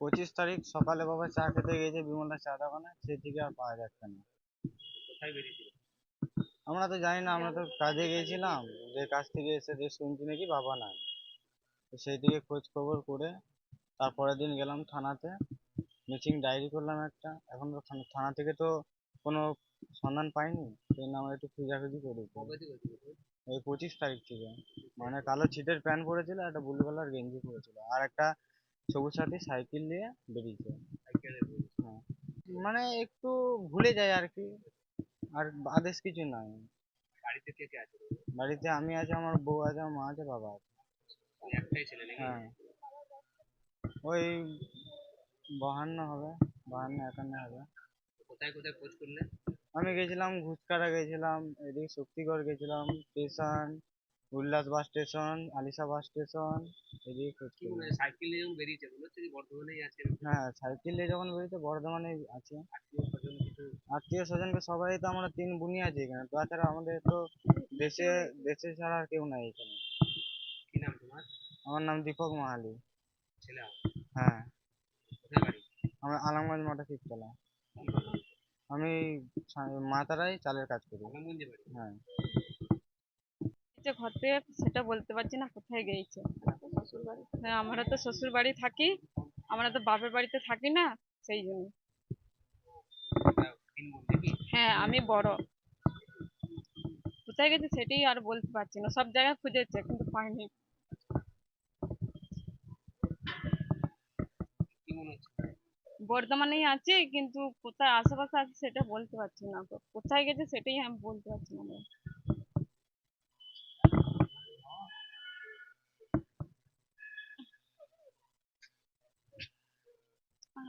পঁচিশ তারিখ সকালে বাবা চা খেতে গিয়েছে বিমলটা চা দোকানে সেই থেকে আর পাওয়া যাচ্ছে না। কোথায় বেরিয়েছিল? আমরা তো জানি না আমরা তো কাজে গিয়েছিলাম যে কাজ থেকে এসে যে শুনছি নাকি বাবা নাই। তো সেই দিকে খোঁজ খবর করে তারপরের দিন গেলাম থানাতে মিসিং ডায়েরি করলাম একটা। এখন তো থানা- থেকে তো কোনো সন্ধান পাইনি সেই জন্য আমরা একটু খোঁজাখুঁজি করেছি তো? ওই? পঁচিশ তারিখ থেকে। মানে কালো ছিটের প্যান্ট পরেছিল একটা ব্লু কালার গেঞ্জি পরেছিল। আর একটা সবুজ সাথী সাইকেল নিয়ে বেরিয়েছে। হ্যাঁ। মানে একটু ভুলে যায় আর কি। আর আদেশ কিছু নাই। বাড়িতে কে কে আছে? বাড়িতে আমি আছে আমার বউ আছে আমার মা আছে বাবা আছে। ওই একটাই ছেলে নাকি? হ্যাঁ। ওই বাহান্ন হবে বাহান্ন একান্ন হবে। কোথায় কোথায় খোঁজ করলে? আমি গেছিলাম ঘুচকারা গেছিলাম এদিকে শক্তিগড় গেছিলাম station Ullas bus station Alisha bus station এদিকে। সাইকেল নিয়ে যখন বেরিয়েছে মনে হচ্ছে বর্ধমানেই আছে হ্যাঁ সাইকেল নিয়ে যখন বেরিয়েছে বর্ধমানে আছে। আত্মীয় স্বজনকে সবাই তো আমরা তিন বুনি আছি এখানে। তাছাড়া আমাদের তো দেশে দেশে ছাড়া আর কেউ নাই এখানে। কি নাম তোমার? আমার নাম দীপক মাহালি। ছেলে। হ্যাঁ। আমরা আলমগঞ্জ মাঠে শিবতলা। আমি মাতারাই চালের কাজ করি। হ্যাঁ। ঘর থেকে সেটা বলতে পারছি না, কোথায় গিয়েছে? হ্যাঁ আমরা তো শ্বশুর বাড়ি থাকি, আমরা তো বাপের বাড়িতে থাকি না, সেই জন্য। হ্যাঁ আমি বড়। কোথায় গেছে সেটাই আর বলতে পারছি না, সব জায়গায় খুঁজেছে, কিন্তু পাইনি। মনে বর্ধমানেই আছে, কিন্তু কোথায় আশেপাশে আছে সেটা বলতে পারছি না। কোথায় গেছে সেটাই আমি বলতে পারছি না আমরা। আর বলার কিছু নেই।